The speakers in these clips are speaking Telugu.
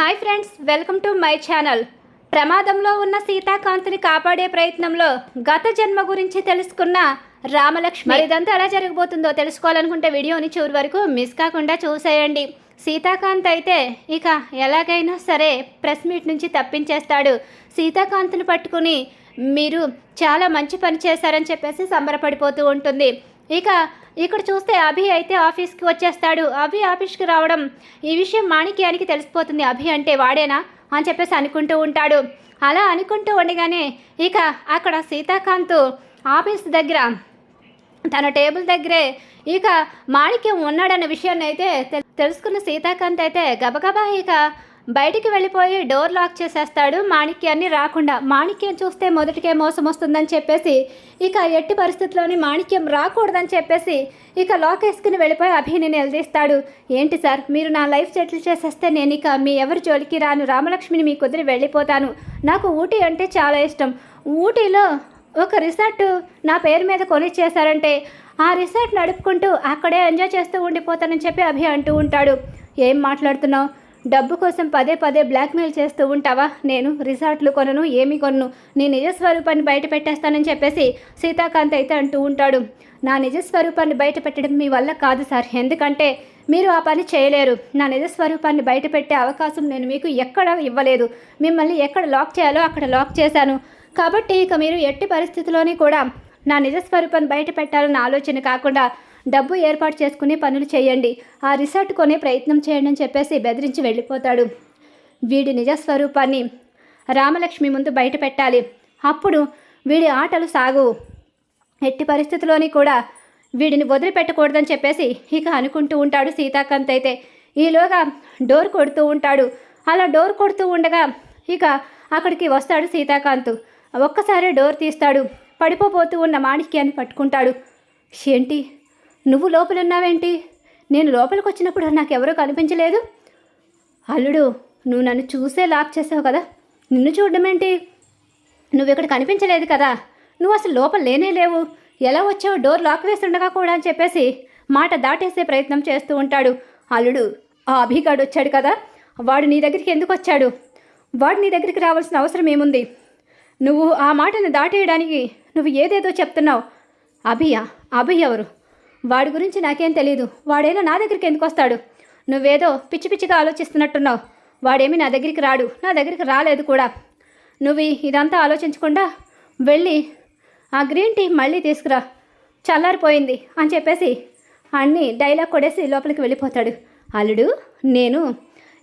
Hi friends welcome to my channel. ప్రమాదంలో ఉన్న సీతాకాంత్ని కాపాడే ప్రయత్నంలో గత జన్మ గురించి తెలుసుకున్న రామలక్ష్మి. ఇదంతా ఎలా జరగబోతుందో తెలుసుకోవాలనుకుంటే వీడియోని చివరి వరకు మిస్ కాకుండా చూసేయండి. సీతాకాంత్ అయితే ఇక ఎలాగైనా సరే ప్రెస్ మీట్ నుంచి తప్పించేస్తాడు. సీతాకాంత్ని పట్టుకుని మీరు చాలా మంచి పని చేశారని చెప్పేసి సంబరపడిపోతూ ఉంటుంది. ఇక ఇక్కడ చూస్తే అభి అయితే ఆఫీస్కి వచ్చేస్తాడు. అభి ఆఫీస్కి రావడం ఈ విషయం మాణిక్యానికి తెలిసిపోతుంది. అభి అంటే వాడేనా? అని చెప్పేసి అనుకుంటూ ఉంటాడు. అలా అనుకుంటూ ఉండగానే ఇక అక్కడ సీతాకాంత్ ఆఫీస్ దగ్గర తన టేబుల్ దగ్గరే ఇక మాణిక్యం ఉన్నాడన్న విషయాన్ని అయితే తెలుసుకున్న సీతాకాంత్ అయితే గబగబా ఇక బయటికి వెళ్ళిపోయి డోర్ లాక్ చేసేస్తాడు మాణిక్యాన్ని రాకుండా. మాణిక్యం చూస్తే మొదటికే మోసం వస్తుందని చెప్పేసి ఇక ఎట్టి పరిస్థితుల్లోని మాణిక్యం రాకూడదని చెప్పేసి ఇక లాక్ వేసుకుని వెళ్ళిపోయి అభిని నిలదీస్తాడు. ఏంటి సార్ మీరు నా లైఫ్ సెటిల్ చేసేస్తే నేను ఇక మీ ఎవరి జోలికి రాను. రామలక్ష్మిని మీ కుదిరి వెళ్ళిపోతాను. నాకు ఊటీ అంటే చాలా ఇష్టం. ఊటీలో ఒక రిసార్ట్ నా పేరు మీద కొనిచ్చేశారంటే ఆ రిసార్ట్ నడుపుకుంటూ అక్కడే ఎంజాయ్ చేస్తూ ఉండిపోతానని చెప్పి అభి అంటూ ఉంటాడు. ఏం మాట్లాడుతున్నావు? డబ్బు కోసం పదే పదే బ్లాక్మెయిల్ చేస్తూ ఉంటావా? నేను రిసార్ట్లు కొనను ఏమి కొనను. నీ నిజ స్వరూపాన్ని బయట పెట్టేస్తానని చెప్పేసి సీతాకాంత్ అయితే అంటూ ఉంటాడు. నా నిజ స్వరూపాన్ని బయట పెట్టడం మీ వల్ల కాదు సార్. ఎందుకంటే మీరు ఆ పని చేయలేరు. నా నిజ స్వరూపాన్ని బయట పెట్టే అవకాశం నేను మీకు ఎక్కడ ఇవ్వలేదు. మిమ్మల్ని ఎక్కడ లాక్ చేయాలో అక్కడ లాక్ చేశాను. కాబట్టి ఇక మీరు ఎట్టి పరిస్థితిలోని కూడా నా నిజ స్వరూపాన్ని బయట పెట్టాలన్న ఆలోచన కాకుండా డబ్బు ఏర్పాటు చేసుకుని పనులు చేయండి. ఆ రిసార్ట్ కొనే ప్రయత్నం చేయండి అని చెప్పేసి బెదిరించి వెళ్ళిపోతాడు. వీడి నిజ స్వరూపాన్ని రామలక్ష్మి ముందు బయట పెట్టాలి. అప్పుడు వీడి ఆటలు సాగు. ఎట్టి పరిస్థితిలోని కూడా వీడిని వదిలిపెట్టకూడదని చెప్పేసి ఇక అనుకుంటూ ఉంటాడు సీతాకాంత్ అయితే. ఈలోగా డోర్ కొడుతూ ఉంటాడు. అలా డోర్ కొడుతూ ఉండగా ఇక అక్కడికి వస్తాడు సీతాకాంత్. ఒక్కసారి డోర్ తీస్తాడు. పడిపోబోతూ ఉన్న మాణిక్యాన్ని పట్టుకుంటాడు. ఏంటి? నువ్వు లోపలున్నావేంటి? నేను లోపలికి వచ్చినప్పుడు నాకెవరో కనిపించలేదు. అల్లుడు నువ్వు నన్ను చూసే లాక్ చేసావు కదా? నిన్ను చూడడం ఏంటి నువ్వు ఇక్కడ కనిపించలేదు కదా? నువ్వు అసలు లోపల లేనే లేవు. ఎలా వచ్చావు? డోర్ లాక్ వేస్తుండగా కూడా అని చెప్పేసి మాట దాటేసే ప్రయత్నం చేస్తూ ఉంటాడు. అల్లుడు ఆ అభిగాడు వచ్చాడు కదా? వాడు నీ దగ్గరికి ఎందుకు వచ్చాడు? వాడు నీ దగ్గరికి రావాల్సిన అవసరం ఏముంది? నువ్వు ఆ మాటను దాటేయడానికి నువ్వు ఏదేదో చెప్తున్నావు. అభియా అభి ఎవరు? వాడి గురించి నాకేం తెలియదు వాడైనా నా దగ్గరికి ఎందుకు వస్తాడు? నువ్వేదో పిచ్చి పిచ్చిగా ఆలోచిస్తున్నట్టున్నావు. వాడేమీ నా దగ్గరికి రాడు. నా దగ్గరికి రాలేదు కూడా. నువ్వు ఇదంతా ఆలోచించకుండా వెళ్ళి ఆ గ్రీన్ టీ మళ్ళీ తీసుకురా. చల్లారిపోయింది అని చెప్పేసి అన్నీ డైలాగ్ కొడేసి లోపలికి వెళ్ళిపోతాడు. అల్లుడు నేను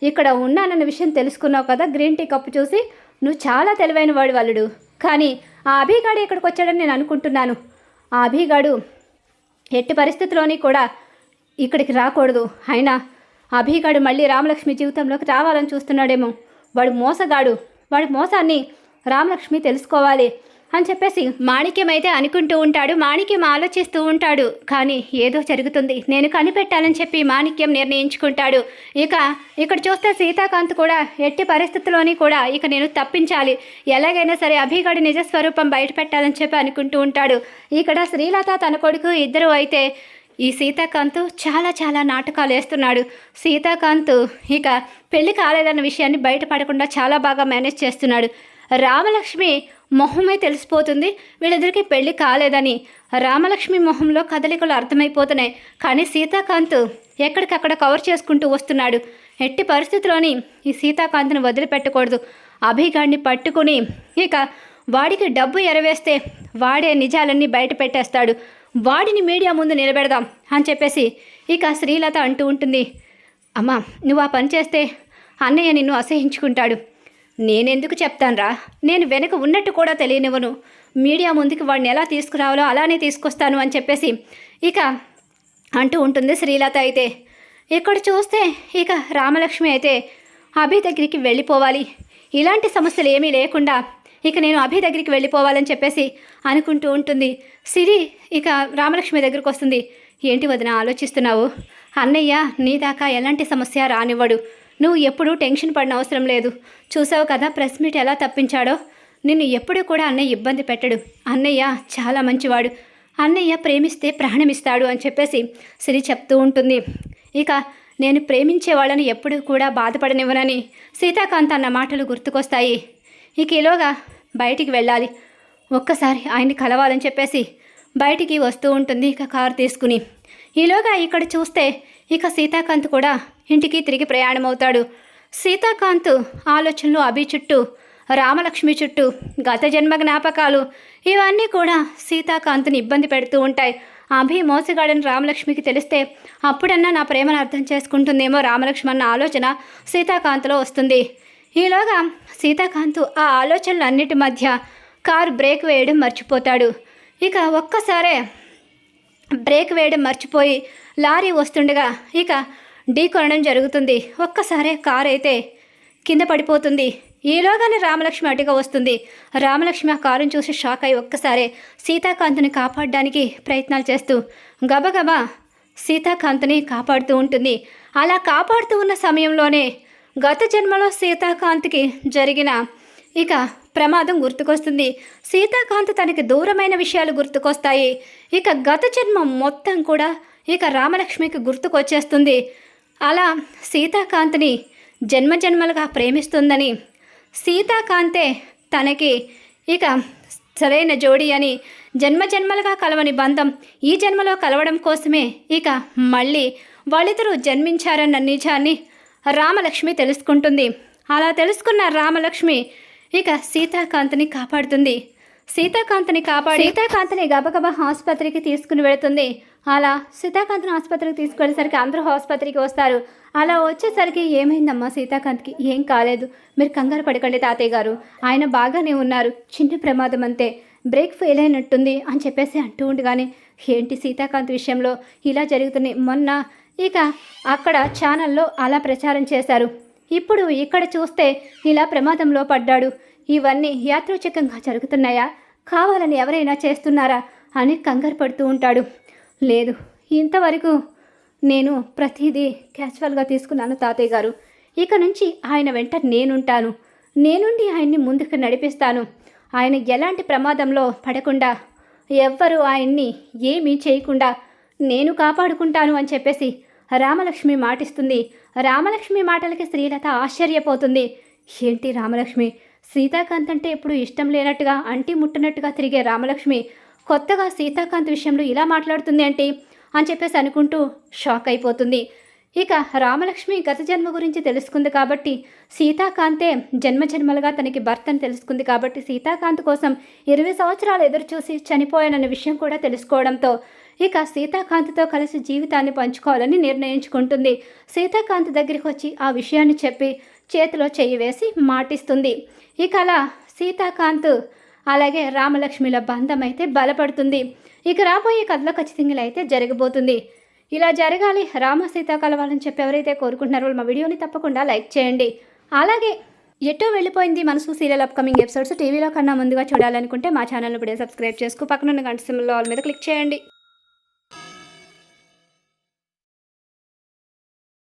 ఇక్కడ ఉన్నానన్న విషయం తెలుసుకున్నావు కదా గ్రీన్ టీ కప్పు చూసి? నువ్వు చాలా తెలివైన వాడు అల్లుడు. కానీ ఆ అభిగాడు ఇక్కడికి వచ్చాడని నేను అనుకుంటున్నాను. ఆ అభిగాడు ఎట్టి పరిస్థితిలోని కూడా ఇక్కడికి రాకూడదు. అయినా అభిగాడు మళ్ళీ రామలక్ష్మి జీవితంలోకి రావాలని చూస్తున్నాడేమో. వాడు మోసగాడు. వాడి మోసాన్ని రామలక్ష్మి తెలుసుకోవాలి. అని చెప్పేసి మాణిక్యం అయితే అనుకుంటూ ఉంటాడు. మాణిక్యం ఆలోచిస్తూ ఉంటాడు. కానీ ఏదో జరుగుతుంది. నేను కనిపెట్టాలని చెప్పి మాణిక్యం నిర్ణయించుకుంటాడు. ఇక ఇక్కడ చూస్తే సీతాకాంత్ కూడా ఎట్టి పరిస్థితుల్లోని కూడా ఇక నేను తప్పించాలి. ఎలాగైనా సరే అభిగాడి నిజ స్వరూపం బయట పెట్టాలని చెప్పి అనుకుంటూ ఉంటాడు. ఇక్కడ శ్రీలత తన కొడుకు ఇద్దరు అయితే ఈ సీతాకాంత్ చాలా చాలా నాటకాలు వేస్తున్నాడు. సీతాకాంత్ ఇక పెళ్ళి కాలేదన్న విషయాన్ని బయటపడకుండా చాలా బాగా మేనేజ్ చేస్తున్నాడు. రామలక్ష్మి మొహమే తెలిసిపోతుంది. వీళ్ళిద్దరికి పెళ్ళి కాలేదని. రామలక్ష్మి మొహంలో కదలికలు అర్థమైపోతున్నాయి. కానీ సీతాకాంత్ ఎక్కడికక్కడ కవర్ చేసుకుంటూ వస్తున్నాడు. ఎట్టి పరిస్థితిలోని ఈ సీతాకాంత్ను వదిలిపెట్టకూడదు. అభిగాడిని పట్టుకుని ఇక వాడికి డబ్బు ఎరవేస్తే వాడే నిజాలన్నీ బయట పెట్టేస్తాడు. వాడిని మీడియా ముందు నిలబెడదాం అని చెప్పేసి ఇక శ్రీలత అంటూ ఉంటుంది. అమ్మా నువ్వు ఆ పని చేస్తే అన్నయ్య నిన్ను అసహించుకుంటాడు. నేనెందుకు చెప్తానురా? నేను వెనక ఉన్నట్టు కూడా తెలియనివ్వను. మీడియా ముందుకు వాడిని ఎలా తీసుకురావాలో అలానే తీసుకొస్తాను అని చెప్పేసి ఇక అంటూ ఉంటుంది శ్రీలత అయితే. ఇక్కడ చూస్తే ఇక రామలక్ష్మి అయితే అభి దగ్గరికి వెళ్ళిపోవాలి. ఇలాంటి సమస్యలు ఏమీ లేకుండా ఇక నేను అభి దగ్గరికి వెళ్ళిపోవాలని చెప్పేసి అనుకుంటూ ఉంటుంది. సిరి ఇక రామలక్ష్మి దగ్గరికి వస్తుంది. ఏంటి వదిన ఆలోచిస్తున్నావు? అన్నయ్య నీ దాకా ఎలాంటి సమస్య రానివ్వడు. నువ్వు ఎప్పుడూ టెన్షన్ పడిన అవసరం లేదు. చూసావు కదా ప్రెస్ మీట్ ఎలా తప్పించాడో? నిన్ను ఎప్పుడూ కూడా అన్నయ్య ఇబ్బంది పెట్టడు. అన్నయ్య చాలా మంచివాడు. అన్నయ్య ప్రేమిస్తే ప్రాణమిస్తాడు అని చెప్పేసి సిరి చెప్తూ ఉంటుంది. ఇక నేను ప్రేమించే వాళ్ళని ఎప్పుడూ కూడా బాధపడనివ్వనని సీతాకాంత్ అన్న మాటలు గుర్తుకొస్తాయి. ఇక ఈలోగా బయటికి వెళ్ళాలి. ఒక్కసారి ఆయన్ని కలవాలని చెప్పేసి బయటికి వస్తూ ఉంటుంది ఇక కారు తీసుకుని. ఈలోగా ఇక్కడ చూస్తే ఇక సీతాకాంత్ కూడా ఇంటికి తిరిగి ప్రయాణం అవుతాడు సీతాకాంత్ ఆలోచనలు అభి చుట్టూ రామలక్ష్మి చుట్టూ గత జన్మ జ్ఞాపకాలు ఇవన్నీ కూడా సీతాకాంత్ని ఇబ్బంది పెడుతూ ఉంటాయి. అభి మోసగాడని రామలక్ష్మికి తెలిస్తే అప్పుడన్నా నా ప్రేమను అర్థం చేసుకుంటుందేమో రామలక్ష్మి అన్న ఆలోచన సీతాకాంత్లో వస్తుంది. ఈలోగా సీతాకాంత్ ఆ ఆలోచనలన్నిటి మధ్య కారు బ్రేక్ వేయడం మర్చిపోతాడు. ఇక ఒక్కసారే బ్రేక్ వేయడం మర్చిపోయి లారీ వస్తుండగా ఇక ఢీ కొనడం జరుగుతుంది. ఒక్కసారే కారు అయితే కింద పడిపోతుంది. ఈలోగానే రామలక్ష్మి అటుగా వస్తుంది. రామలక్ష్మి ఆ కారుని చూసి షాక్ అయి ఒక్కసారే సీతాకాంతుని కాపాడడానికి ప్రయత్నాలు చేస్తూ గబగబా సీతాకాంత్ని కాపాడుతూ ఉంటుంది. అలా కాపాడుతూ ఉన్న సమయంలోనే గత జన్మలో సీతాకాంత్కి జరిగిన ఇక ప్రమాదం గుర్తుకొస్తుంది. సీతాకాంత్ తనకి దూరమైన విషయాలు గుర్తుకొస్తాయి. ఇక గత జన్మ మొత్తం కూడా ఇక రామలక్ష్మికి గుర్తుకొచ్చేస్తుంది. అలా సీతాకాంత్ని జన్మ జన్మలుగా ప్రేమిస్తుందని. సీతాకాంతే తనకి ఇక సరైన జోడి అని జన్మ జన్మలుగా కలవని బంధం ఈ జన్మలో కలవడం కోసమే ఇక మళ్ళీ వాళ్ళిద్దరూ జన్మించారన్న నిజాన్ని రామలక్ష్మి తెలుసుకుంటుంది. అలా తెలుసుకున్న రామలక్ష్మి ఇక సీతాకాంత్ని కాపాడుతుంది. సీతాకాంత్ని కాపాడి సీతాకాంత్ని గబగబా ఆసుపత్రికి తీసుకుని వెళుతుంది. అలా సీతాకాంత్ని ఆసుపత్రికి తీసుకువెళ్ళేసరికి అందరూ ఆసుపత్రికి వస్తారు. అలా వచ్చేసరికి ఏమైందమ్మా సీతాకాంత్కి? ఏం కాలేదు. మీరు కంగారు పడకండి తాతయ్య గారు. ఆయన బాగానే ఉన్నారు. చిన్న ప్రమాదం అంతే. బ్రేక్ ఫెయిల్ అయినట్టుంది అని చెప్పేసి అంటూ ఉండగానే ఏంటి సీతాకాంత్ విషయంలో ఇలా జరుగుతుంది మొన్న ఇక అక్కడ ఛానల్లో అలా ప్రచారం చేశారు. ఇప్పుడు ఇక్కడ చూస్తే ఇలా ప్రమాదంలో పడ్డాడు. ఇవన్నీ యాత్రోచకంగా జరుగుతున్నాయా? కావాలని ఎవరైనా చేస్తున్నారా? అని కంగారు పడుతూ ఉంటాడు. లేదు ఇంతవరకు నేను ప్రతిదీ క్యాజువల్గా తీసుకున్నాను తాతయ్య గారు. ఇక నుంచి ఆయన వెంట నేనుంటాను. నేనుండి ఆయన్ని ముందుకు నడిపిస్తాను. ఆయన ఎలాంటి ప్రమాదంలో పడకుండా ఎవ్వరూ ఆయన్ని ఏమీ చేయకుండా నేను కాపాడుకుంటాను అని చెప్పేసి రామలక్ష్మి మాటిస్తుంది. రామలక్ష్మి మాటలకి శ్రీలత ఆశ్చర్యపోతుంది. ఏంటి రామలక్ష్మి? సీతాకాంత్ అంటే ఎప్పుడు ఇష్టం లేనట్టుగా అంటి ముట్టనట్టుగా తిరిగే రామలక్ష్మి కొత్తగా సీతాకాంత్ విషయంలో ఇలా మాట్లాడుతుంది అంటే అని చెప్పేసి అనుకుంటూ షాక్ అయిపోతుంది. ఇక రామలక్ష్మి గత జన్మ గురించి తెలుసుకుంది కాబట్టి సీతాకాంతే జన్మ జన్మలుగా తనకి భర్తను తెలుసుకుంది కాబట్టి సీతాకాంత్ కోసం ఇరవై సంవత్సరాలు ఎదురుచూసి చనిపోయానన్న విషయం కూడా తెలుసుకోవడంతో ఇక సీతాకాంత్తో కలిసి జీవితాన్ని పంచుకోవాలని నిర్ణయించుకుంటుంది. సీతాకాంత్ దగ్గరికి వచ్చి ఆ విషయాన్ని చెప్పి చేతిలో చెయ్యి వేసి మాటిస్తుంది. ఇక అలా సీతాకాంత్ అలాగే రామలక్ష్మిల బంధం అయితే బలపడుతుంది. ఇక రాబోయే కథలో ఖచ్చితంగా అయితే జరగబోతుంది. ఇలా జరగాలి రామ సీత కలవాలని చెప్పి ఎవరైతే కోరుకుంటున్నారో మా వీడియోని తప్పకుండా లైక్ చేయండి. అలాగే ఎటో వెళ్ళిపోయింది మనసు సీరియల్ అప్కమింగ్ ఎపిసోడ్స్ టీవీలో కన్నా ముందుగా చూడాలనుకుంటే మా ఛానల్ని ఇప్పుడే సబ్స్క్రైబ్ చేసుకో. పక్కనున్న గంట సింబల్ ఆల్ మీద క్లిక్ చేయండి.